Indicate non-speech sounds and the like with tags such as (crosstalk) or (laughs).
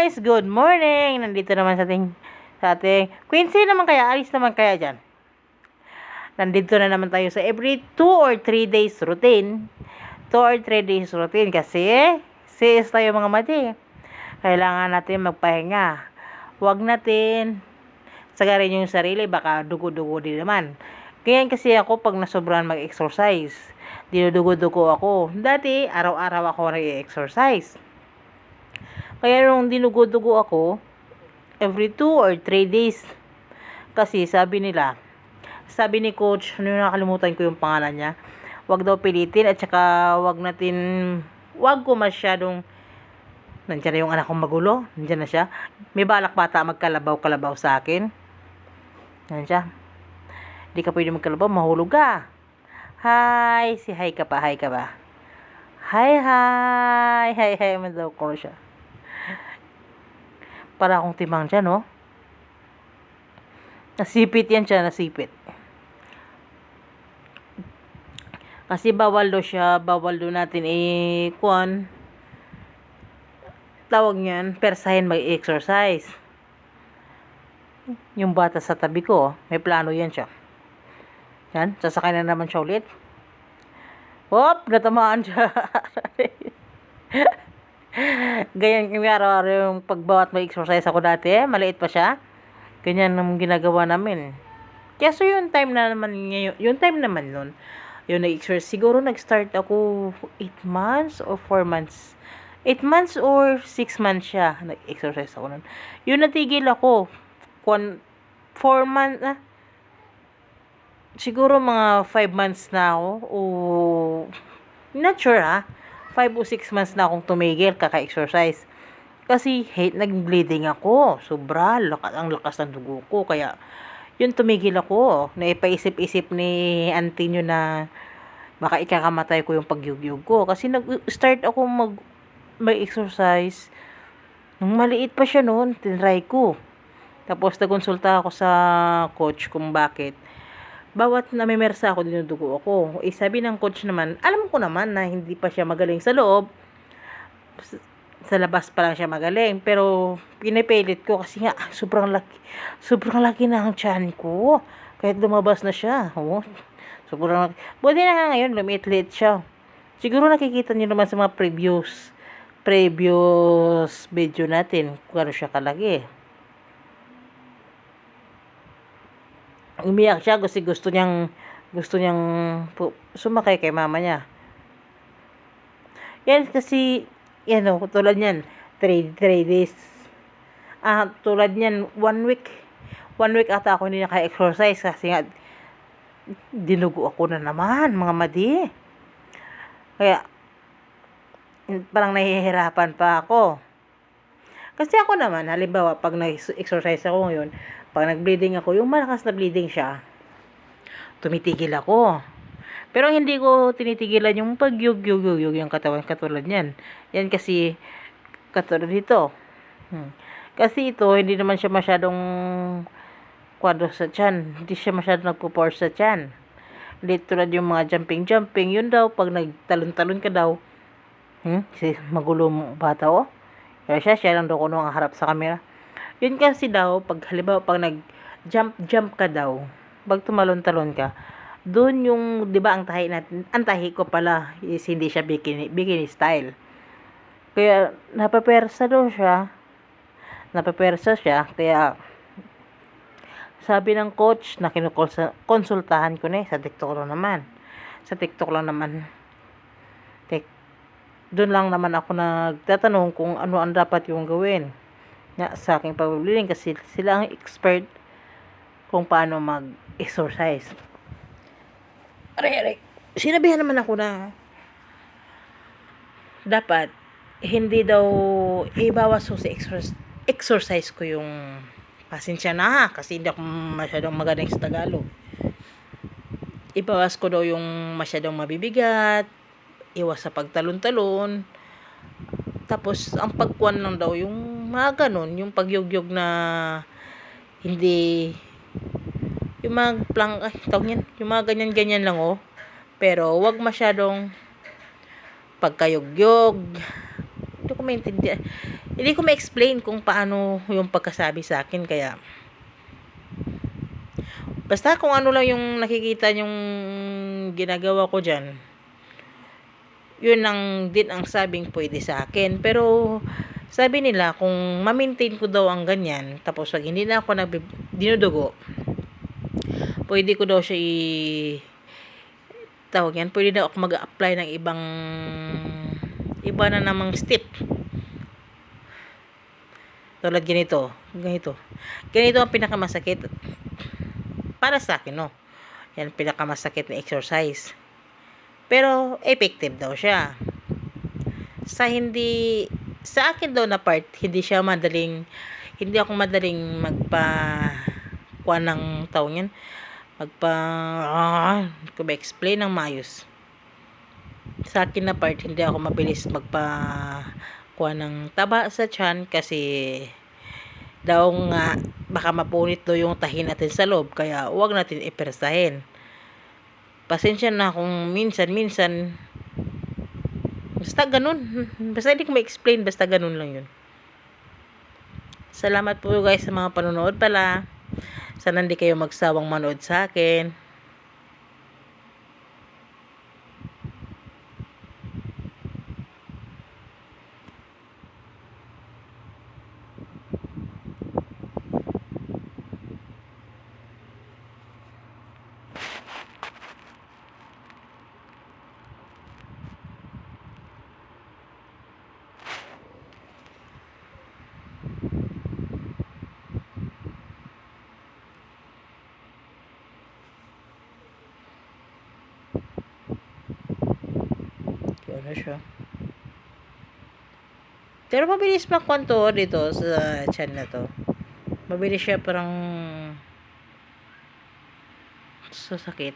guys! Good morning! Nandito naman sa ating, sa ating, Quincy naman kaya, alis naman kaya dyan. Nandito na naman tayo sa every 2 or 3 days routine. 2 or 3 days routine kasi, sis tayo mga mati. Kailangan natin magpahinga. Huwag natin sagarin yung sarili, baka dugo-dugo din naman. Ganyan kasi ako pag nasobrahan mag-exercise. Dinudugo-dugo ako. Dati, araw-araw ako nag-exercise. Kaya nung dinugo-dugo ako, every 2 or 3 days. Kasi sabi nila, sabi ni coach, ano nakalimutan ko yung pangalan niya, wag daw pilitin at saka wag natin, wag ko masyadong, nandiyan na yung anak kong magulo, nandiyan na siya. May balak bata magkalabaw-kalabaw sa akin. Nandiyan siya. Hindi ka pwede magkalabaw, mahulog ka. Hi! Si hi ka pa, hi ka ba? Hi, hi! Hi, hi, (laughs) man daw ko siya. Para akong timang dyan, no? Nasipit yan siya, nasipit. Kasi bawal do siya, bawal do natin eh, kuan, tawag niyan, persahin mag-exercise. Yung bata sa tabi ko, may plano yan siya. Yan, sasakay na naman siya ulit. Hop, natamaan siya. (laughs) Ganyan kami araw-araw yung pagbawat may exercise ako dati. Maliit pa siya. Ganyan ang ginagawa namin. Kaya so yung time na naman ngayon, yung time naman nun, yung nag-exercise, siguro nag-start ako 8 months or 4 months. 8 months or 6 months siya, nag-exercise ako nun. Yung natigil ako, 4 months, ah, siguro mga 5 months na ako, o, not sure ha, 5 o 6 months na akong tumigil, kaka-exercise. Kasi hate, nag-bleeding ako. Sobra, lakas, ang lakas ng dugo ko. Kaya, yun tumigil ako. Naipaisip-isip ni auntie nyo na baka ikakamatay ko yung pagyugyug ko. Kasi nag-start ako mag may exercise. Nung maliit pa siya noon, tinry ko. Tapos nagonsulta ako sa coach kung bakit. Bawat namimersa ako, dinudugo ako. Eh, sabi ng coach naman, alam ko naman na hindi pa siya magaling sa loob sa labas pa lang siya magaling. Pero, pinipilit ko kasi nga, (laughs) sobrang laki, sobrang laki na ang tiyan ko. Kahit lumabas na siya. Oh, sobrang laki. Buti na nga ngayon, lumiit-liit siya. Siguro nakikita niyo naman sa mga previous, previous video natin kung ano siya kalaki. Umiyak siya kasi gusto niyang, gusto niyang sumakay kay mama niya. Yan kasi, yan o, tulad niyan, 3 3 days. Ah, tulad niyan, 1 week. 1 week ata ako hindi naka-exercise kasi nga, dinugo ako na naman, mga madi. Kaya, parang nahihirapan pa ako. Kasi ako naman, halimbawa, pag nag-exercise ako ngayon, pag nag-bleeding ako, yung malakas na bleeding siya, tumitigil ako. Pero hindi ko tinitigilan yung pagyug-yug-yug yung katawan katulad niyan. Yan kasi katulad dito. Hmm. Kasi ito, hindi naman siya masyadong kwadro sa tiyan. Hindi siya masyadong nagpo-force sa tiyan. Hindi tulad yung mga jumping-jumping. Yun daw, pag nagtalon-talon ka daw, hmm, magulo mo bata oh. Kaya siya, siya lang daw kuno ang harap sa camera. Yun kasi daw, pag halimbawa, pag nag-jump-jump ka daw, pag tumalon-talon ka, doon yung, di ba, ang tahi natin, ang tahi ko pala is hindi siya bikini, bikini style. Kaya, napapersa daw siya. Napapersa siya. Kaya, sabi ng coach na kinukonsultahan ko na eh, sa TikTok lang naman. Sa TikTok lang naman. Tik, doon lang naman ako nagtatanong kung ano ang dapat yung gawin nga sa aking pagbibiling kasi sila ang expert kung paano mag-exercise. Aray, aray. Sinabihan naman ako na dapat hindi daw ibawas ko sa exercise, exercise ko yung pasensya na ha, kasi hindi ako masyadong magaling sa Tagalog. Ibawas ko daw yung masyadong mabibigat, iwas sa pagtalon-talon, tapos ang pagkuan lang daw yung mga ganun, yung pagyugyog na hindi yung mga plank, ay, tawag yan, yung mga ganyan-ganyan lang oh. Pero wag masyadong pagkayugyog. Hindi ko maintindihan. Hindi ko ma-explain kung paano yung pagkasabi sa akin. Kaya, basta kung ano lang yung nakikita yung ginagawa ko dyan, yun ang din ang sabing pwede sa akin. Pero, sabi nila, kung ma-maintain ko daw ang ganyan, tapos pag hindi na ako nag dinudugo, pwede ko daw siya i tawag yan, pwede daw ako mag-apply ng ibang iba na namang step. Tulad ganito, ganito. Ganito ang pinakamasakit para sa akin, no. Yan pinakamasakit na exercise. Pero effective daw siya. Sa hindi sa akin daw na part, hindi siya madaling hindi ako madaling magpa kuha ng tawag yan magpa ah, ko ba explain ng maayos. Sa akin na part hindi ako mabilis magpa kuha ng taba sa tiyan kasi daw nga baka mapunit daw yung tahin natin sa loob kaya huwag natin ipersahin. Pasensya na kung minsan minsan basta ganun. Basta hindi ko ma-explain basta ganun lang yun. Salamat po guys sa mga panonood pala. Sana hindi kayo magsawang manood sa akin Kaya na siya. Pero mabilis pa kwanto dito sa chan na to. Mabilis siya parang sa sakit.